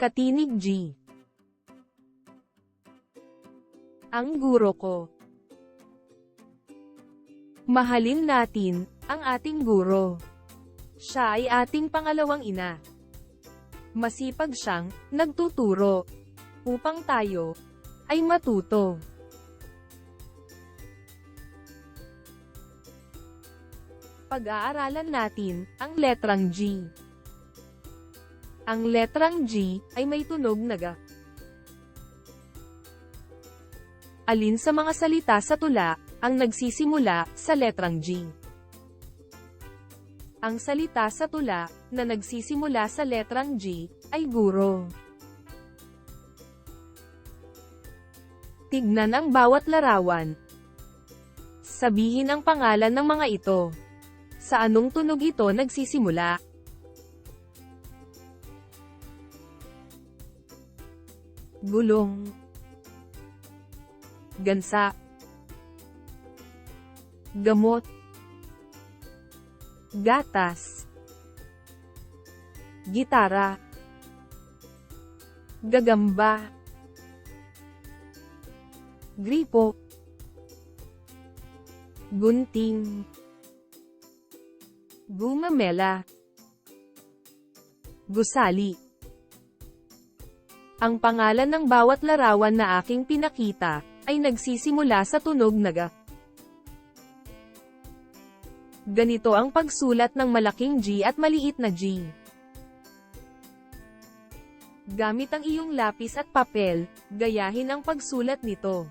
Katinig G. Ang guro ko. Mahalin natin ang ating guro. Siya ay ating pangalawang ina. Masipag siyang nagtuturo upang tayo ay matuto. Pag-aaralan natin ang letrang G. Ang letrang G ay may tunog na ga. Alin sa mga salita sa tula ang nagsisimula sa letrang G? Ang salita sa tula na nagsisimula sa letrang G ay guro. Tignan ang bawat larawan. Sabihin ang pangalan ng mga ito. Sa anong tunog ito nagsisimula? Gulong Gansa Gamot Gatas Gitara Gagamba Gripo Gunting Gumamela Gusali Ang pangalan ng bawat larawan na aking pinakita ay nagsisimula sa tunog na ga. Ganito ang pagsulat ng malaking G at maliit na G. Gamit ang iyong lapis at papel, gayahin ang pagsulat nito.